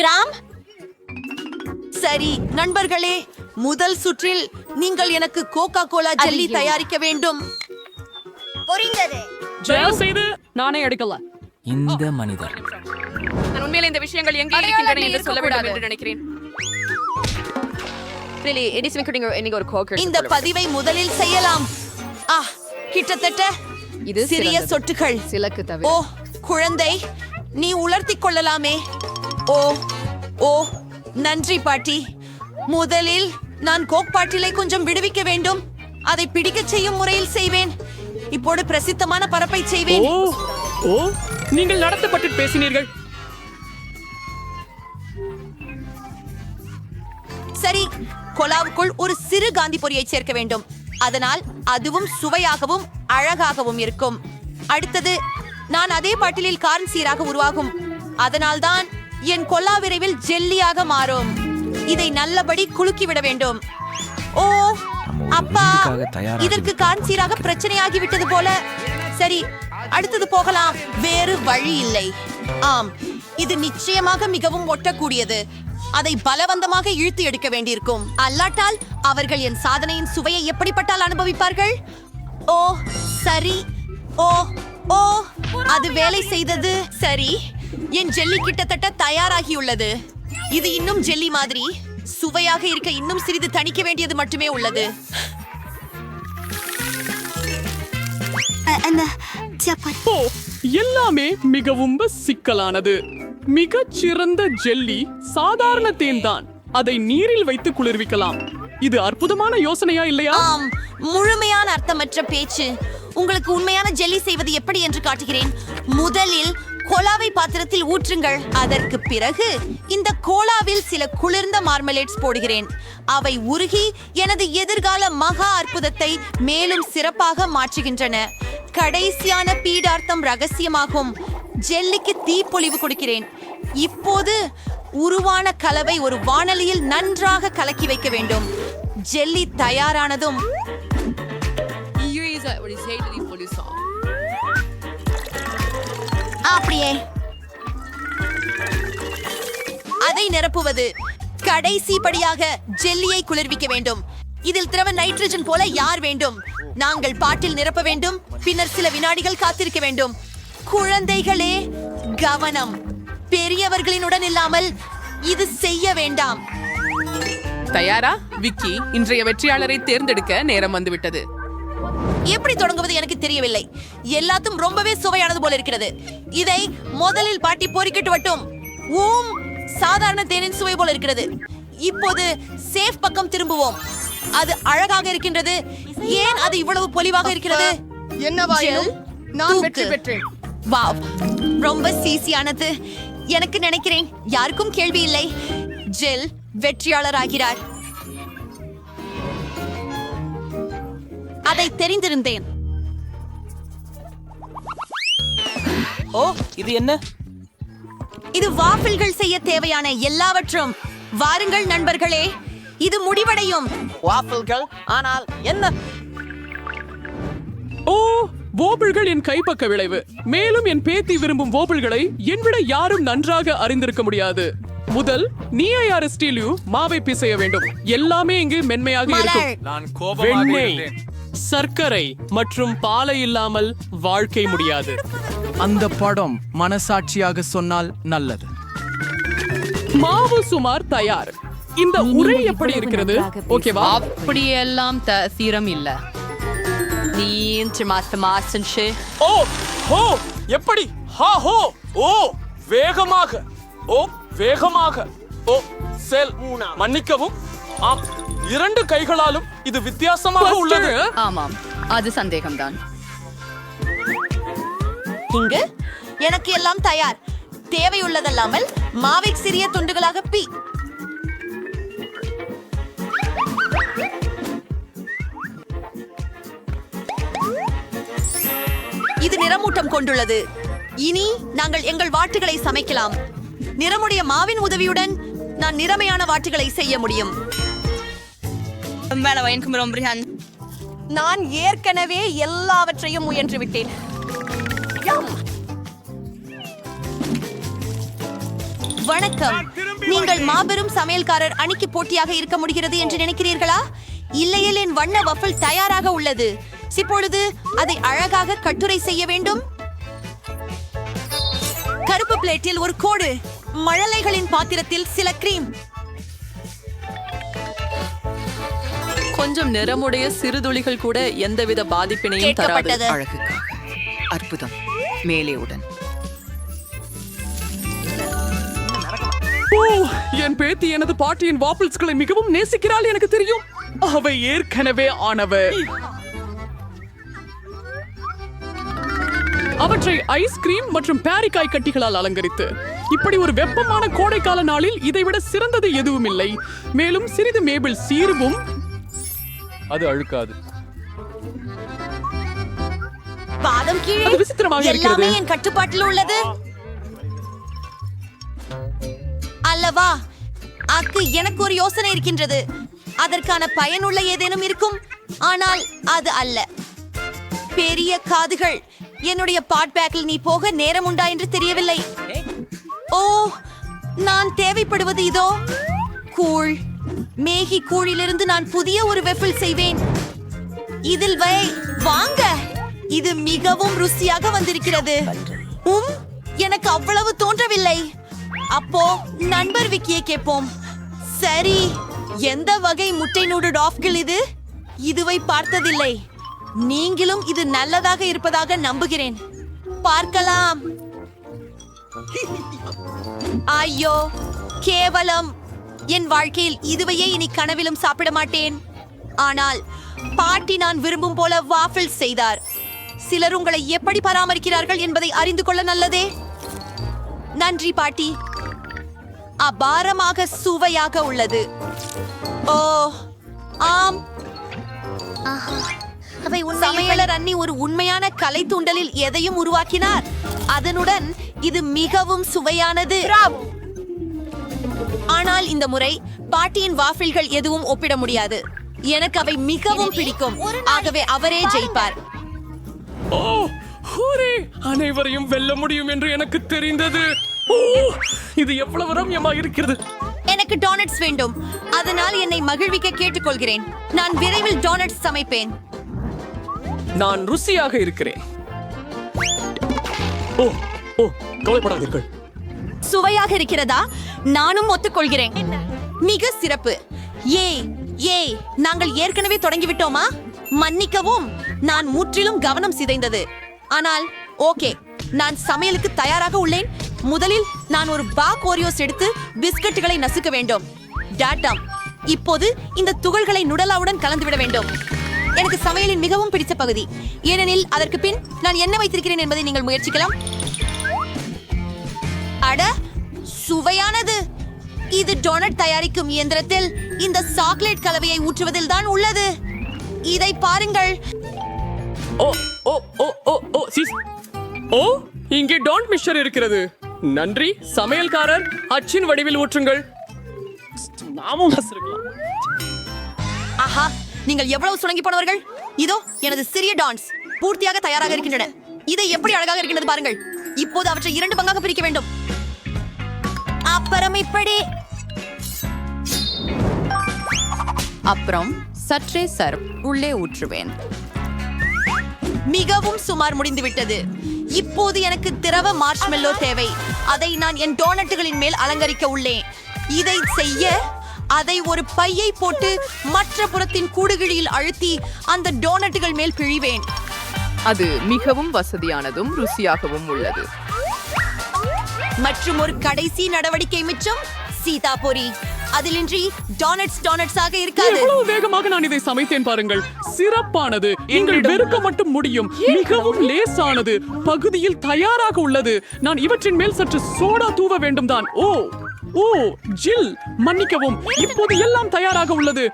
Gram? சரி நண்பர்களே முதல் சுற்றில் நீங்கள் எனக்கு கோகா கோலா ஜெல்லி. தயாரிக்க வேண்டும். புரிந்தது. தயவு செய்து நானே எடுக்கல. இந்த மனிதர். நான் உண்மையிலே இந்த விஷயங்கள் எங்கே இருக்கின்றன என்று சொல்ல வேண்டும். என்று நினைக்கிறேன். Really, it is making ஒரு கோக் இந்த பதிவை முதலில் செய்யலாம். ஆ கிட்டத்தட்ட இது சிறிய. சொட்டுகள். சிலக்கு ஓ தவிர குழந்தை நீ உலர்த்தி கொள்ளலாமே. ஓ ஓ நன்றி பாட்டி. முதலில் நான் கோக் பாட்டிலை கொஞ்சம் விடுவிக்க வேண்டும். அதை பிடிக்கச் செய்யும் முறையில் செய்வேன். இப்போது பிரசித்தமான பரப்பை செய்வேன். ஓ ஓ நீங்கள் நடத்தப்பட்டு பேசினீர்கள். சரி கொலாவுக்குள் ஒரு சிறு காந்தி பொரியை சேர்க்க வேண்டும். அதனால் அதுவும் சுவையாகவும் அழகாகவும் இருக்கும். அடுத்தது நான் அதே பாட்டிலில் கார்ன் சீராக உருவாகும். அதனால்தான் என் கொல்லா விரைவில் ஜெல்லியாக மாறும். இதை நல்லபடி குலுக்கி விட வேண்டும். ஓ அப்பா இதற்கு கார்ன் சீராக பிரச்சனையாகி விட்டது போல. சரி அடுத்தது போகலாம். வேறு வழி இல்லை. ஆம் இது நிச்சயமாக மிகவும் ஒட்டக்கூடியது. அதை பலவந்தமாக இழுத்து எடுக்க வேண்டியிருக்கும். அல்லாட்டால் அவர்கள் என் சாதனையின் சுவையை எப்படிப்பட்டால் அனுபவிப்பார்கள்? ஓ சரி. ஓ ஓ அது வேலை செய்தது. சரி. என் ஜெல்லி கிட்டத்தட்ட தயாராகியுள்ளது. இது இன்னும் ஜெல்லி மாதிரி. சுவையாக இருக்க இன்னும் சிறிது தணிக்க வேண்டியது மட்டுமே உள்ளது. எல்லாமே மிகவும் சிக்கலானது. மிகச் சிறந்த ஜெல்லி சாதாரண தேன்தான். அதை நீரில் வைத்து குளிர்விக்கலாம். இது அற்புதமான யோசனையா இல்லையா? ஆம் முழுமையான அர்த்தமற்ற பேச்சு. உங்களுக்கு உண்மையான ஜெல்லி செய்வது எப்படி என்று காட்டுகிறேன். முதலில் கோலாவை பாத்திரத்தில் ஊற்றுங்கள். அதற்கு பிறகு இந்த கோலாவில் சில குளிர்ந்த மார்மலேட்ஸ் போடுகிறேன். அவை உருகி எனது எதிர்கால மகா அற்புதத்தை மேலும் சிறப்பாக மாற்றுகின்றன. கடைசியான பீடார்த்தம் ரகசியமாகும். ஜெல்லிக்கு தீப்பொழிவு கொடுக்கிறேன். இப்போது உருவான கலவை ஒரு வானலியில் நன்றாக கலக்கி வைக்க வேண்டும். ஜெல்லி தயாரானதும் அப்படியே. அதை நிரப்புவது கடைசி படியாக ஜெல்லியை குளிர்விக்க வேண்டும். இதில் திரவ நைட்ரஜன் போல யார் வேண்டும்? நாங்கள் பாட்டில் நிரப்ப வேண்டும் பின்னர் சில வினாடிகள் காத்திருக்க வேண்டும். குழந்தைகளே கவனம். பெரியவர்களினுடன் இல்லாமல் இது செய்ய வேண்டாம். தயாரா? விக்கி இன்றைய வெற்றியாளரை தேர்ந்தெடுக்க நேரம் வந்துவிட்டது. எப்படி தொடங்குவது எனக்கு தெரியவில்லை. எல்லாத்தும் ரொம்பவே சுவையானது போல இருக்கிறது. இதை முதலில் பாட்டி பொறிக்கிட்டு வட்டும் ஊம் சாதாரண தேனின் சுவை போல இருக்கிறது. இப்போது சேஃப் பக்கம் திரும்புவோம். அது அழகாக இருக்கின்றது. ஏன் அது இவ்வளவு பொலிவாக இருக்கிறது? என்னவாயினும் நான். வெற்றி பெற்றேன். வாவ் ரொம்ப சீசியானது. எனக்கு நினைக்கிறேன் யாருக்கும் கேள்வி இல்லை. ஜெல் வெற்றியாளர் ஆகிறார் அதை தெரிந்திருந்தேன். ஓ இது என்ன? இது வாஃபிள்கள் செய்ய தேவையான எல்லாவற்றும். வாருங்கள் நண்பர்களே இது முடிவடையும். வாஃபிள்கள்? ஆனால் என்ன? ஓ வோபிள்கள் என் கைப்பக்க விளைவு. மேலும் என் பேத்தி விரும்பும் வோபிள்களை என்விட யாரும் நன்றாக அறிந்திருக்க முடியாது. முதல் நீஐஆர் ஸ்டீலியூ? மாவை பிசைய வேண்டும். எல்லாமே இங்கு மென்மையாக இருக்கும். நான் வெண்ணெய். சர்க்கரை மற்றும் பாலை இல்லாமல் வாழ்க்கை முடியாது. அந்த படம் மனசாட்சியாக சொன்னால் நல்லது. மாவு சுமார் தயார். இந்த உரை எப்படி இருக்கிறது? ஓகேவா? அப்படியெல்லாம் தீரம் இல்ல. ஓ ஹோ எப்படி? ஹா ஹோ ஓ வேகமாக. ஓ வேகமாக. ஓ செல் மன்னிக்கவும். ஆம். இரண்டு கைகளாலும் இது வித்தியாசமாக உள்ளது. ஆமாம். அது சந்தேகம்தான். இங்கு எனக்கு எல்லாம் தயார். தேவையுள்ளதல்லாமல் மாவை சிறிய துண்டுகளாக பி. இது நிறமூட்டம் கொண்டுள்ளது. இனி நாங்கள் எங்கள் வாட்டுகளை சமைக்கலாம். நிறமுடைய மாவின் உதவியுடன் நான் நிறமையான வாட்டுகளை செய்ய முடியும். நான் ஏற்கனவே எல்லாவற்றையும் முயன்று விட்டேன். வணக்கம். நீங்கள் மாபெரும் சமையல்காரர் அணிக்கு போட்டியாக இருக்க முடிகிறது என்று நினைக்கிறீர்களா? இல்லையில் என் வண்ண வஃபிள் தயாராக உள்ளது. இப்பொழுது அதை அழகாக கட்டுரை செய்ய வேண்டும். கருப்பு பிளேட்டில் ஒரு கோடு. மழலைகளின் பாத்திரத்தில் சில கிரீம் கொஞ்சம் நிறமுடைய சிறுதுளிகள் கூட எந்தவித பாதிப்பினையும் தராது. அழகுக்காக அற்புதம். மேலே உடன். ஓ என் பேத்தி எனது பாட்டியின் வாப்பிள்ஸ்களை மிகவும் நேசிக்கிறாள் எனக்கு தெரியும். அவை ஏற்கனவே ஆனவை. அவற்றை ஐஸ்கிரீம் மற்றும் பேரிக்காய் கட்டிகளால் அலங்கரித்து. இப்படி ஒரு வெப்பமான கோடைக்கால நாளில் இதைவிட சிறந்தது எதுவும் இல்லை மேலும் சிறிது மேபிள் சீர்வும் அது அழுக்காது. பாதம் கீழே விசித்திரமாக எல்லாமே. என் கட்டுப்பாட்டில் உள்ளது. அல்லவா? அக்கு எனக்கு ஒரு யோசனை இருக்கின்றது. அதற்கான பயனுள்ள ஏதேனும் இருக்கும்? ஆனால் அது அல்ல. பெரிய காதுகள். என்னுடைய பாட் பேக்கில் நீ போக நேரம் உண்டா என்று தெரியவில்லை. ஓ நான் தேவைப்படுவது இதோ. கூழ். மேகி கூழிலிருந்து நான் புதிய ஒரு வெஃபில் செய்வேன். இதில் வை வாங்க. இது மிகவும் ருசியாக வந்திருக்கிறது. உம் எனக்கு அவ்வளவு தோன்றவில்லை. அப்போ நண்பர் விக்கியை கேட்போம். சரி எந்த வகை முட்டை நூடு டாஃப்கள் இது? இதுவை பார்த்ததில்லை. நீங்களும் இது நல்லதாக இருப்பதாக நம்புகிறேன். பார்க்கலாம். ஐயோ கேவலம். என் வாழ்க்கையில் இதுவையே இனி கனவிலும் சாப்பிட மாட்டேன். ஆனால் பாட்டி நான் விரும்பும் போல வாஃபிள் செய்தார். சிலர் உங்களை எப்படி பராமரிக்கிறார்கள் என்பதை அறிந்து கொள்ள நல்லதே. நன்றி பாட்டி. அபாரமாக சுவையாக உள்ளது. ஓ ஆம். அவை சமையலர் அண்ணி ஒரு உண்மையான கலை தூண்டலில் எதையும் உருவாக்கினார். அதனுடன் இது மிகவும் சுவையானது. ஆனால் இந்த முறை பாட்டியின் வாஃபில்கள் எதுவும் ஒப்பிட முடியாது. எனக்கு அவை மிகவும் பிடிக்கும். ஆகவே அவரே ஜெயிப்பார். ஓ ஹூரே அனைவரையும் வெல்ல முடியும் என்று எனக்கு தெரிந்தது. ஓ இது எவ்வளவு ரம்யமாக இருக்கிறது. எனக்கு டோனட்ஸ் வேண்டும். அதனால் என்னை மகிழ்விக்க கேட்டுக்கொள்கிறேன். நான் விரைவில் டோனட்ஸ் சமைப்பேன். நான் ருசியாக இருக்கிறேன். ஓ ஓ கவலைப்படாதீர்கள். சுவையாக இருக்கிறதா? நானும் ஒத்துக்கொள்கிறேன். மிக சிறப்பு. ஏய் ஏய் நாங்கள் ஏற்கனவே தொடங்கிவிட்டோமா? மன்னிக்கவும் நான் முற்றிலும் கவனம் சிதைந்தது. ஆனால் ஓகே நான் சமையலுக்கு தயாராக உள்ளேன். முதலில் நான் ஒரு பாக் ஓரியோஸ் எடுத்து பிஸ்கட்டுகளை நசுக்க வேண்டும். டாட்டம் இப்போது இந்த துகள்களை நுடலாவுடன் கலந்துவிட வேண்டும். எனக்கு சமையலின் மிகவும் பிடித்த பகுதி. ஏனெனில் அதற்கு பின் நான் என்ன வைத்திருக்கிறேன் என்பதை நீங்கள் முயற்சிக்கலாம். அட சுவையானது. இது டொனட் தயாரிக்கும் இயந்திரத்தில் இந்த சாக்லேட் கலவையை ஊற்றுவதில் தான் உள்ளது. இதை பாருங்கள். ஓ ஓ ஓ ஓ ஓ சீஸ். ஓ இங்கே டான் மிஷர் இருக்கிறது. நன்றி சமையல்காரர் அச்சின் வடிவில் ஊற்றுங்கள். நாமும் ஆஹா நீங்கள் எவ்வளவு சுணங்கி போனவர்கள்? இதோ எனது சிறிய டான்ஸ் பூர்த்தியாக தயாராக இருக்கின்றன. இதை எப்படி அழகாக இருக்கின்றது பாருங்கள். இப்போது அவற்றை இரண்டு பங்காக பிரிக்க வேண்டும். அப்புறம் இப்படி. அப்புறம் சற்றே சர்ப் உள்ளே ஊற்றுவேன். மிகவும் சுமார் முடிந்துவிட்டது. இப்போது எனக்கு திரவ மார்ஷ்மெல்லோ தேவை. அதை நான் என் டோனட்டுகளின் மேல் அலங்கரிக்க உள்ளேன். இதை செய்ய அதை ஒரு பையை போட்டு மற்ற புறத்தின் கூடுகிழியில் அழுத்தி அந்த டோனட்டுகள் மேல் பிழிவேன் அது மிகவும் வசதியானதும் ருசியாகவும் உள்ளது. மற்றும் ஒரு கடைசி நடவடிக்கை மிச்சம் சீதாபுரி. அதிலின்றி டோனட்ஸ் டோனட்ஸாக இருக்காது. எவ்வளவு வேகமாக நான் இதை சமைத்தேன் பாருங்கள். சிறப்பானது. நீங்கள் வெறுக்க மட்டும் முடியும். மிகவும் லேசானது. பகுதியில் தயாராக உள்ளது. நான் இவற்றின் மேல் சற்று சோடா தூவ வேண்டும் தான் ஓ ஓ ஜில். மன்னிக்கவும் இப்போது எல்லாம் தயாராக உள்ளது.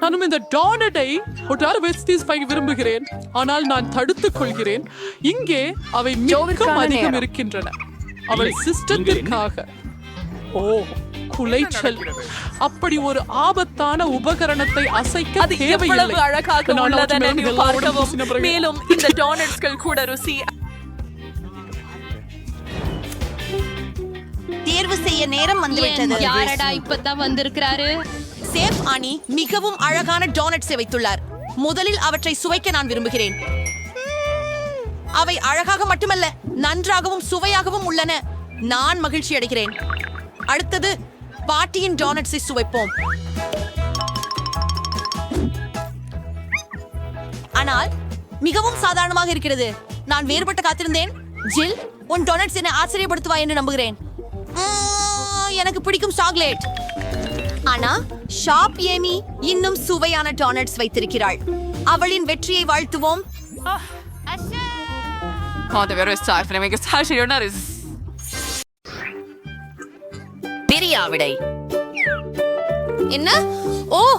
நானும் இந்த டானட்டை ஒரு அல்வெஸ்டீஸ் வாங்கி விரும்புகிறேன். ஆனால் நான் தடுத்துக் கொள்கிறேன். இங்கே அவை மிகவும் அதிகம் இருக்கின்றன. அவள் சிஸ்டத்திற்காக. ஓ குலைச்சல். அப்படி ஒரு ஆபத்தான உபகரணத்தை அசைக்க தேவையில்லை. அழகாக உள்ளதென பார்க்கவும். மேலும் இந்த டோனட்ஸ்கள் கூட ருசி தேர்வு செய்ய நேரம் வந்துவிட்டது. யாரடா இப்பதான் வந்திருக்கிறாரு? சேஃப் அணி மிகவும் அழகான டோனட்ஸை வைத்துள்ளார். முதலில் அவற்றை சுவைக்க நான் விரும்புகிறேன். அவை அழகாக மட்டுமல்ல நன்றாகவும் சுவையாகவும் உள்ளன. நான் மகிழ்ச்சி அடைகிறேன். அடுத்தது பாட்டியின் டோனட்ஸை சுவைப்போம். ஆனால் மிகவும் சாதாரணமாக இருக்கிறது. நான் வேறுபட்ட காத்திருந்தேன். ஜில் உன் டொனட்ஸ் என்னை ஆச்சரியப்படுத்துவா என்று நம்புகிறேன். எனக்கு பிடிக்கும் சாக்லேட் ஆனா ஷாப் ஏமி இன்னும் சுவையான டோனட்ஸ் வைத்திருக்கிறாள். அவளின் வெற்றியை வாழ்த்துவோம். பிரியாவிடை என்ன? Oh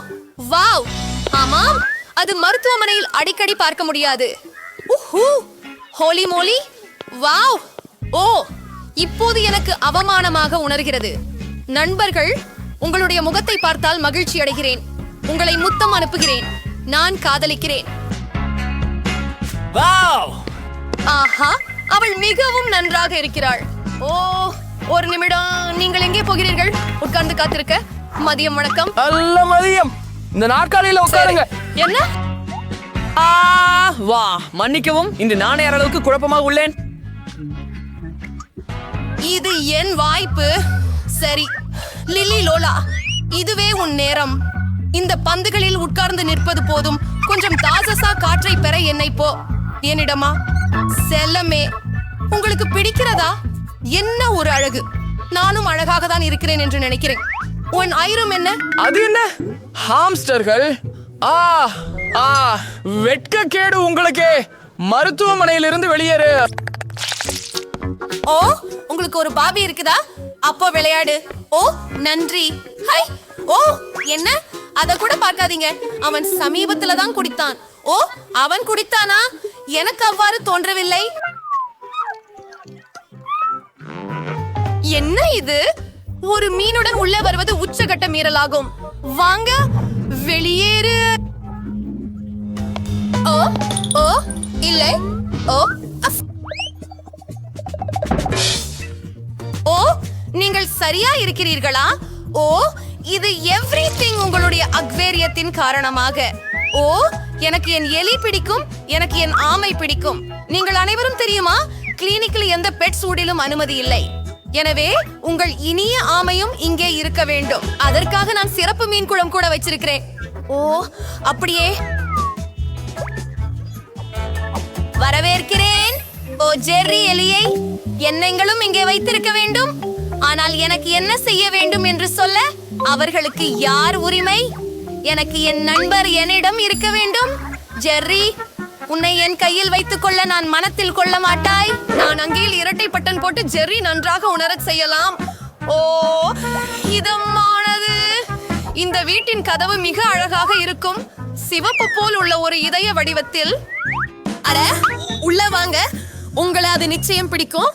wow. ஆமாம் அது மருத்துவமனையில் அடிக்கடி பார்க்க முடியாது. ஹோலி மோலி. வாவ். ஓ இப்போது எனக்கு அவமானமாக உணர்கிறது. நண்பர்கள் உங்களுடைய முகத்தை பார்த்தால் மகிழ்ச்சி அடைகிறேன். உங்களை முத்தம் அனுப்புகிறேன். நான் காதலிக்கிறேன். ஆஹா அவள் மிகவும் நன்றாக இருக்கிறாள். ஓ ஒரு நிமிடம் நீங்கள் எங்கே போகிறீர்கள்? உட்கார்ந்து காத்திருக்க. மதியம் வணக்கம். நல்ல மதியம். இந்த நாற்காலியில உட்காருங்க. என்ன? ஆ, வா. மன்னிக்கவும் இன்று நானே அளவுக்கு குழப்பமாக உள்ளேன். இது என் வாய்ப்பு. சரி லில்லி லோலா இதுவே உன் நேரம். இந்த பந்துகளில் உட்கார்ந்து நிற்பது போதும். கொஞ்சம் தாசசா காற்றை பெற என்னை போ. என்னிடமா? செல்லமே உங்களுக்கு பிடிக்கிறதா? என்ன ஒரு அழகு. நானும் அழகாக தான் இருக்கிறேன் என்று நினைக்கிறேன். உன் ஐரம் என்ன? அது என்ன? ஹாம்ஸ்டர்கள்? ஆ ஆ வெட்கக்கேடு உங்களுக்கு. மருத்துவமனையிலிருந்து வெளியேறு. ஓ உங்களுக்கு ஒரு பாபி இருக்குதா? அப்போ விளையாடு. ஓ நன்றி. ஹை ஓ என்ன? அத கூட பார்க்காதீங்க. அவன் சமீபத்துல தான் குடித்தான். ஓ அவன் குடித்தானா? எனக்கு அவ்வாறு தோன்றவில்லை. என்ன இது? ஒரு மீனுடன் உள்ளே வருவது உச்சகட்ட மீறலாகும். வாங்க வெளியேறு. ஓ ஓ இல்லை. ஓ ஓ நீங்கள் சரியா இருக்கிறீர்களா? ஓ இது எவ்ரிதிங் உங்களுடைய அக்வேரியத்தின் காரணமாக. ஓ எனக்கு என் எலி பிடிக்கும் எனக்கு என் ஆமை பிடிக்கும். நீங்கள் அனைவரும் தெரியுமா? கிளினிக்கில் எந்த பெட் சூடிலும் அனுமதி இல்லை. எனவே உங்கள் இனிய ஆமையும் இங்கே இருக்க வேண்டும். அதற்காக நான் சிறப்பு மீன் குளம் கூட வச்சிருக்கிறேன். ஓ அப்படியே. வரவேற்கிறேன். ஓ ஜெர்ரி எலியை. என்னங்களும் இங்கே வைத்திருக்க வேண்டும். ஆனால் எனக்கு என்ன செய்ய வேண்டும் என்று சொல்ல அவர்களுக்கு யார் உரிமை? எனக்கு என் நண்பர் என்னிடம் இருக்க வேண்டும். ஜெர்ரி உன்னை என் கையில் வைத்துக் கொள்ள நான் மனத்தில் கொள்ள மாட்டாய். நான் அங்கேயில் இரட்டை பட்டன் போட்டு ஜெர்ரி நன்றாக உணரச் செய்யலாம். ஓ இதமானது. இந்த வீட்டின் கதவு மிக அழகாக இருக்கும். சிவப்பு போல் உள்ள ஒரு இதய வடிவத்தில். அட உள்ள வாங்க. உங்களை அது நிச்சயம் பிடிக்கும்.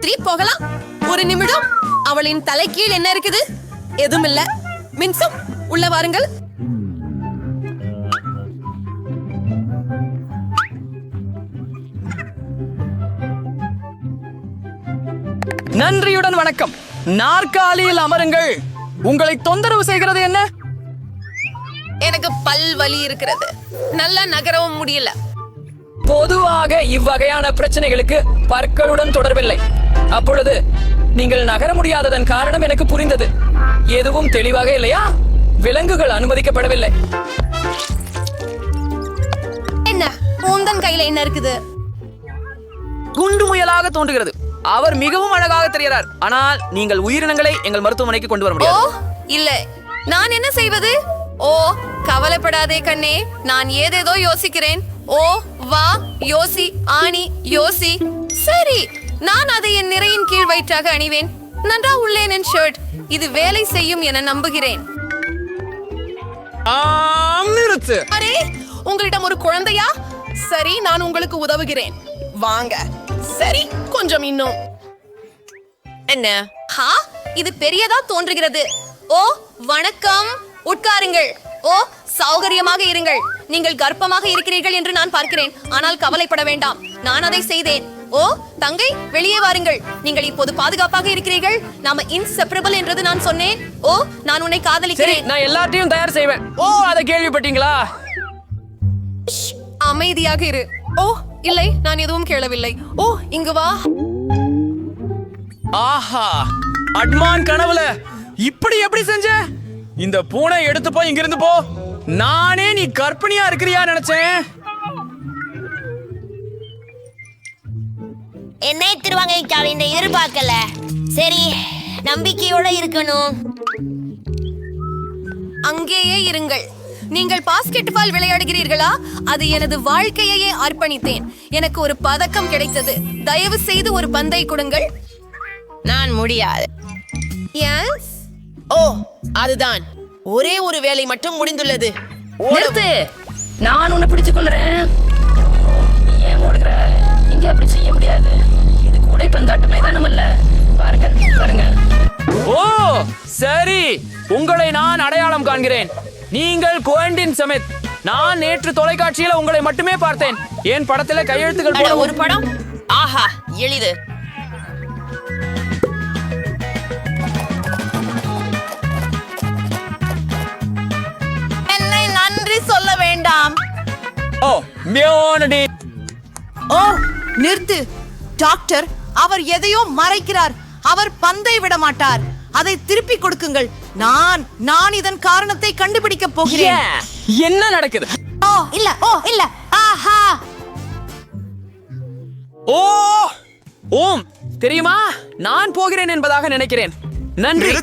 த்ரீ போகலாம். ஒரு நிமிடம். அவளின் தலைக்கீழ் என்ன இருக்குது? எதுவும் இல்ல. மின்சும் உள்ள வாருங்கள். நன்றியுடன் வணக்கம். நாற்காலியில் அமருங்கள். உங்களை தொந்தரவு செய்கிறது என்ன? எனக்கு பல் வலி இருக்கிறது. நல்லா நகரவும் முடியல. பொதுவாக இவ்வகையான பிரச்சனைகளுக்கு பற்களுடன் தொடர்பில்லை. அப்பொழுது நீங்கள் நகர முடியாததன் காரணம் எனக்கு புரிந்தது. எதுவும் தெளிவாக இல்லையா? விலங்குகள் அனுமதிக்கப்படவில்லை. என்ன? உந்தன் கையில என்ன இருக்குது? குண்டு முயலாக தோன்றுகிறது. அவர் மிகவும் அழகாக தெரிகிறார். ஆனால் நீங்கள் உயிரினங்களை எங்கள் மருத்துவமனைக்கு கொண்டு வர ஓ முடியாது இல்ல. நான் என்ன செய்வது? ஓ கவலைப்படாதே கண்ணே. நான் ஏதேதோ யோசிக்கிறேன். ஓ வா யோசி ஆணி யோசி. சரி. நான் அதை என் நிறையின் கீழ் வயிற்றாக அணிவேன். நன்றா உள்ளேன் என் ஷர்ட். இது வேலை செய்யும் என நம்புகிறேன். நிறுத்து. அரே உங்களிடம் ஒரு குழந்தையா? சரி நான் உங்களுக்கு உதவுகிறேன். வாங்க. சரி கொஞ்சம் இன்னும். என்ன? ஹா இது பெரியதா தோன்றுகிறது. ஓ வணக்கம். உட்காருங்கள். ஓ சௌகரியமாக இருங்கள். நீங்கள் கர்ப்பமாக இருக்கிறீர்கள் என்று நான் பார்க்கிறேன். ஆனால் கவலைப்பட வேண்டாம். நான் அதை செய்தேன். ஓ தங்கை வெளியே வாருங்கள். நீங்கள் இப்போது பாதுகாப்பாக இருக்கிறீர்கள். நாம இன்செப்பரபிள் என்றது நான் சொன்னேன். ஓ நான் உன்னை சரி காதலிக்கிறேன். நான் எல்லாத்தையும் தயார் செய்வேன். ஓ அதை கேள்விப்பட்டீங்களா? அமைதியாக இரு. ஓ இல்லை நான் எதுவும் கேளவில்லை. ஓ இங்கு வா. ஆஹா அட்மான் கனவுல. இப்படி எப்படி செஞ்ச? இந்த பூனை எடுத்து போய் இங்கிருந்து போ. நானே நீ கற்பனையா இருக்கிறியா நினைச்சேன். என்னை திருவாங்க இந்த எதிர்பார்க்கல. சரி நம்பிக்கையோட இருக்கணும். அங்கேயே இருங்கள். நீங்கள் பாஸ்கெட் பால் விளையாடுகிறீர்களா? அது எனது வாழ்க்கையையே அர்ப்பணித்தேன். எனக்கு ஒரு பதக்கம் கிடைத்தது. தயவு செய்து ஒரு பந்தை கொடுங்கள். நான் முடியாது. ஓ அதுதான். ஒரே ஒரு வேலை மட்டும் முடிந்துள்ளது. நிறுத்து. நான் உன்னை பிடிச்சு கொள்றேன். ஏன் ஓடுகிற? இங்க அப்படி செய்ய முடியாது. கூடைப்பந்தாட்டு மைதானம் அல்ல பாருங்க பாருங்க ஓ சரி. உங்களை நான் அடையாளம் காண்கிறேன். நீங்கள் குவெண்டின் சமித். நான் நேற்று தொலைக்காட்சியில உங்களை மட்டுமே பார்த்தேன். என் படத்துல கையெழுத்துக்கள் போட ஒரு படம்? ஆஹா எளிது. என்னை நன்றி சொல்ல வேண்டாம். ஓ மியோனடி. ஓ நிறுத்து. டாக்டர் அவர் எதையோ மறைக்கிறார். அவர் பந்தை விட மாட்டார் அதை திருப்பி கொடுக்குங்கள். நான் நான் இதன் காரணத்தை கண்டுபிடிக்க போகிறேன்? என்ன நடக்குது? ஓ இல்ல ஓ இல்ல. ஆஹா. ஓ ஓம் தெரியுமா? நான் போகிறேன் என்பதாக நினைக்கிறேன். நன்றி.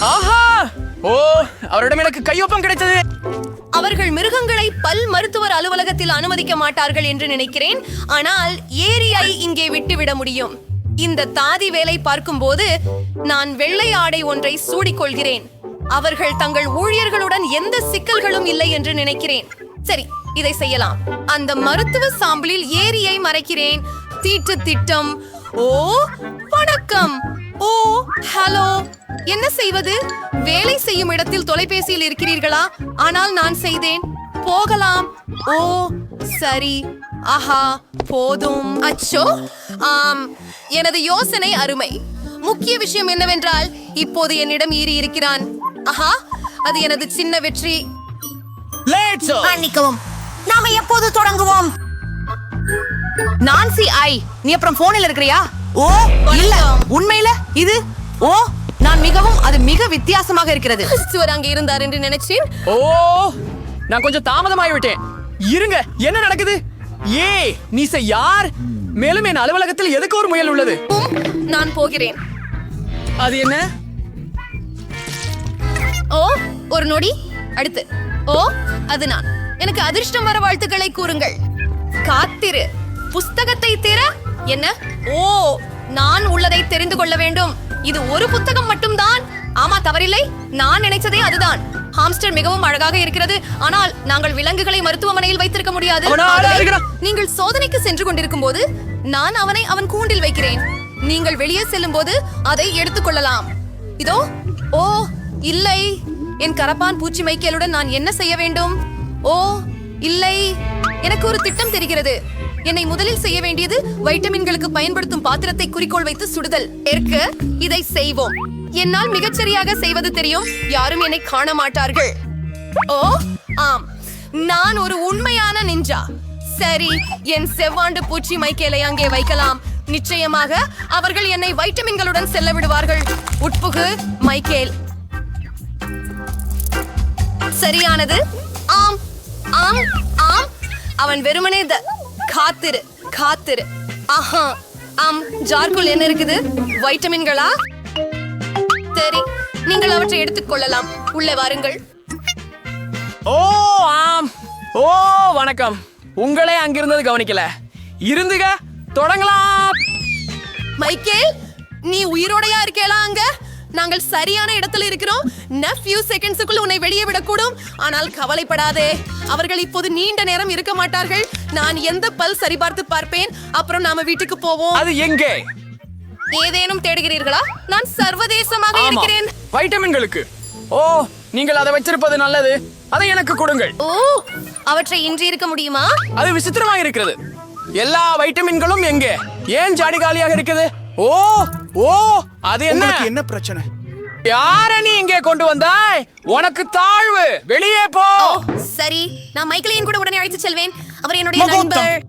ஆஹா. ஓ அவரிடம் எனக்கு கையொப்பம் கிடைத்தது. அவர்கள் மிருகங்களை பல் மருத்துவர் அலுவலகத்தில் அனுமதிக்க மாட்டார்கள் என்று நினைக்கிறேன். ஆனால் ஏரியை இங்கே விட்டுவிட முடியும். இந்த தாதி வேலை பார்க்கும்போது நான் வெள்ளை ஆடை ஒன்றை சூடிக்கொள்கிறேன். அவர்கள் தங்கள் ஊழியர்களுடன் எந்த சிக்கல்களும் இல்லை என்று நினைக்கிறேன். சரி இதை செய்யலாம். அந்த மருத்துவ சாம்பலில் ஏரியை மறைக்கிறேன். தீட்டு திட்டம். ஓ வணக்கம். Oh hello. என்ன செய்வது? வேலை செய்யும் இடத்தில் தொலைபேசியில் இருக்கிறீர்களா? ஆனால் நான் செய்தேன். போகலாம். ஓ சரி. ஆஹா போதும். அச்சோ. ஆம் எனது யோசனை அருமை. முக்கிய விஷயம் என்னவென்றால் இப்போது என்னிடம் ஈரி இருக்கிறான். ஆஹா அது எனது சின்ன வெற்றி. லேட்ஸோ மன்னிக்கவும் நாம எப்போது தொடங்குவோம்? நான்சி ஐ நீ அப்புறம் போனில் இருக்கிறியா? ஓ இல்ல. உண்மையில இது? ஓ நான் மிகவும் அது மிக வித்தியாசமாக இருக்கிறது. கிறிஸ்துவர் அங்க இருந்தார் என்று நினைச்சேன். ஓ நான் கொஞ்சம் தாமதமாகி விட்டேன் இருங்க என்ன நடக்குது? ஏ நீச யார்? மேலும் என் அலுவலகத்தில் எதுக்கு ஒரு முயல் உள்ளது? நான் போகிறேன். அது என்ன? ஓ ஒரு நொடி. அடுத்து. ஓ அது நான். எனக்கு அதிர்ஷ்டம் வர வாழ்த்துக்களை கூறுங்கள். காத்திரு. புஸ்தகத்தை திற. என்ன? ஓ நான் உள்ளதை தெரிந்து கொள்ள வேண்டும். இது ஒரு புத்தகம் மட்டும்தான். ஆமா தவறில்லை. நான் நினைச்சதே அதுதான். ஹாம்ஸ்டர் மிகவும் அழகாக இருக்கிறது. ஆனால் நாங்கள் விலங்குகளை மருத்துவமனையில் வைத்திருக்க முடியாது. நீங்கள் சோதனைக்கு சென்று கொண்டிருக்கும் போது நான் அவனை அவன் கூண்டில் வைக்கிறேன். நீங்கள் வெளியே செல்லும் போது அதை எடுத்துக்கொள்ளலாம் இதோ ஓ இல்லை. என் கரப்பான் பூச்சி மைக்கேலுடன் நான் என்ன செய்ய வேண்டும்? ஓ இல்லை. எனக்கு ஒரு திட்டம் தெரிகிறது. என்னை முதலில் செய்ய வேண்டியது வைட்டமின்களுக்கு பயன்படுத்தும் பாத்திரத்தை குறிக்கோள் வைத்து சுடுதல். ஏற்க இதை செய்வோம். என்னால் மிகச்சரியாக செய்வது தெரியும். யாரும் என்னை காண மாட்டார்கள். ஓ ஆம். நான் ஒரு உண்மையான நிஞ்சா. சரி என் செவ்வாண்டு பூச்சி மைக்கேலை அங்கே வைக்கலாம். நிச்சயமாக அவர்கள் என்னை வைட்டமின்களுடன் செல்ல விடுவார்கள். உட்புகு மைக்கேல். சரியானது? ஆம் ஆம் ஆம். அவன் வெறுமனே த காத்திரு காத்திரு. ஆஹா ஆம் ஜார்க்குள் என்ன இருக்குது? வைட்டமின்களா? சரி நீங்கள் அவற்றை எடுத்துக்கொள்ளலாம் உள்ளே வாருங்கள். ஓ ஆம். ஓ வணக்கம். உங்களே அங்கிருந்தது கவனிக்கல. இருந்துக தொடங்கலாம். மைக்கேல் நீ உயிரோடையா இருக்கேளா அங்க? நாங்கள் சரியான இடத்துல இருக்கிறோம். ந ஃபியூ செகண்ட்ஸுக்குள் உன்னை வெளியே விடக்கூடும். ஆனால் கவலைப்படாதே. அவர்கள் இப்போது நீண்ட நேரம் இருக்க மாட்டார்கள். நான் எந்த பல் சரிபார்த்து பார்ப்பேன். அப்புறம் நாம வீட்டுக்கு போவோம். அது எங்கே? ஏதேனும் தேடுகிறீர்களா? நான் சர்வதேசமாக இருக்கிறேன். வைட்டமின்களுக்கு. ஓ நீங்கள் அதை வச்சிருப்பது நல்லது. அதை எனக்கு கொடுங்கள். ஓ அவற்றை இன்றி இருக்க முடியுமா? அது விசித்திரமாக இருக்கிறது. எல்லா வைட்டமின்களும் எங்கே? ஏன் ஜாடி காலியாக இருக்குது? ஓ ஓ அது என்ன? என்ன பிரச்சனை? யார நீ இங்கே கொண்டு வந்தாய்? உனக்கு தாழ்வு. வெளியே போ. சரி. நான் மைக்கேலையும் கூட உடனே அழைத்து செல்வேன். அவர் என்னுடைய. நண்பர்.